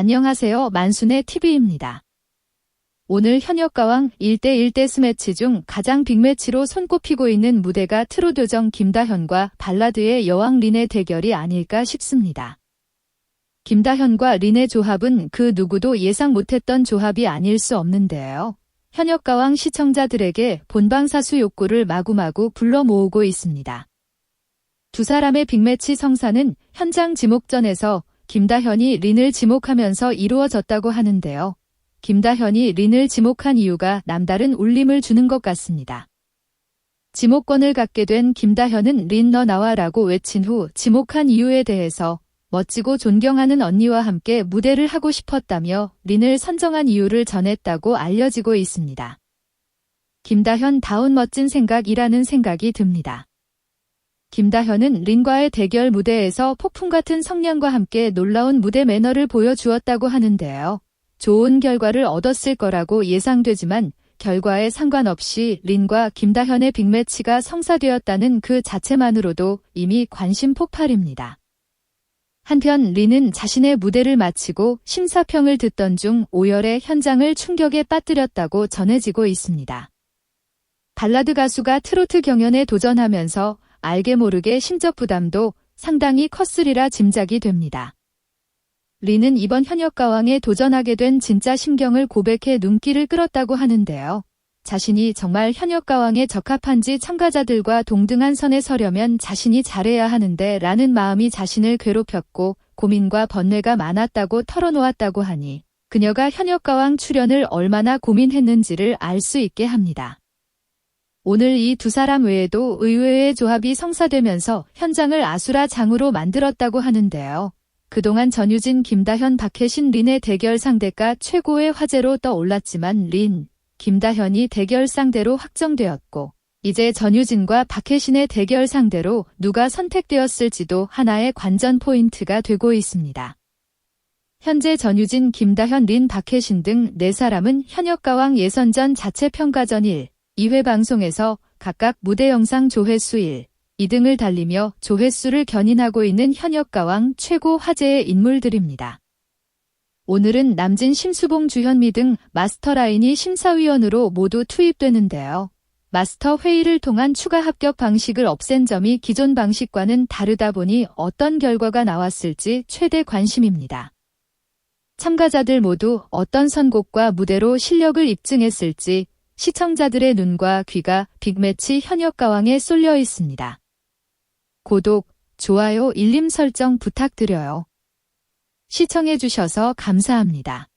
안녕하세요. 만순의 TV입니다. 오늘 현역 가왕 1대1 데스매치 중 가장 빅매치로 손꼽히고 있는 무대가 트로도정 김다현과 발라드의 여왕 린의 대결이 아닐까 싶습니다. 김다현과 린의 조합은 그 누구도 예상 못했던 조합이 아닐 수 없는데요. 현역 가왕 시청자들에게 본방 사수 욕구를 마구마구 불러 모으고 있습니다. 두 사람의 빅매치 성사는 현장 지목전에서 김다현이 린을 지목하면서 이루어졌다고 하는데요. 김다현이 린을 지목한 이유가 남다른 울림을 주는 것 같습니다. 지목권을 갖게 된 김다현은 린 너 나와라고 외친 후 지목한 이유에 대해서 멋지고 존경하는 언니와 함께 무대를 하고 싶었다며 린을 선정한 이유를 전했다고 알려지고 있습니다. 김다현 다운 멋진 생각이라는 생각이 듭니다. 김다현은 린과의 대결 무대에서 폭풍 같은 성량과 함께 놀라운 무대 매너를 보여주었다고 하는데요. 좋은 결과를 얻었을 거라고 예상되지만 결과에 상관없이 린과 김다현의 빅매치가 성사되었다는 그 자체만으로도 이미 관심 폭발입니다. 한편 린은 자신의 무대를 마치고 심사평을 듣던 중 오열의 현장을 충격에 빠뜨렸다고 전해지고 있습니다. 발라드 가수가 트로트 경연에 도전하면서 알게 모르게 심적 부담도 상당히 컸으리라 짐작이 됩니다. 리는 이번 현역 가왕에 도전하게 된 진짜 심경을 고백해 눈길을 끌었다고 하는데요. 자신이 정말 현역 가왕에 적합한지 참가자들과 동등한 선에 서려면 자신이 잘해야 하는데 라는 마음이 자신을 괴롭혔고 고민과 번뇌가 많았다고 털어놓았다고 하니 그녀가 현역 가왕 출연을 얼마나 고민했는지를 알 수 있게 합니다. 오늘 이 두 사람 외에도 의외의 조합이 성사되면서 현장을 아수라장으로 만들었다고 하는데요. 그동안 전유진, 김다현, 박혜신, 린의 대결 상대가 최고의 화제로 떠올랐지만 린, 김다현이 대결 상대로 확정되었고 이제 전유진과 박혜신의 대결 상대로 누가 선택되었을지도 하나의 관전 포인트가 되고 있습니다. 현재 전유진, 김다현, 린, 박혜신 등 4사람은 현역가왕 예선전 자체 평가전 1, 2회 방송에서 각각 무대 영상 조회수 1, 2등을 달리며 조회수를 견인하고 있는 현역 가왕 최고 화제의 인물들입니다. 오늘은 남진 심수봉 주현미 등 마스터 라인이 심사위원으로 모두 투입되는데요. 마스터 회의를 통한 추가 합격 방식을 없앤 점이 기존 방식과는 다르다 보니 어떤 결과가 나왔을지 최대 관심입니다. 참가자들 모두 어떤 선곡과 무대로 실력을 입증했을지 시청자들의 눈과 귀가 빅매치 현역 가왕에 쏠려 있습니다. 구독, 좋아요, 일림 설정 부탁드려요. 시청해주셔서 감사합니다.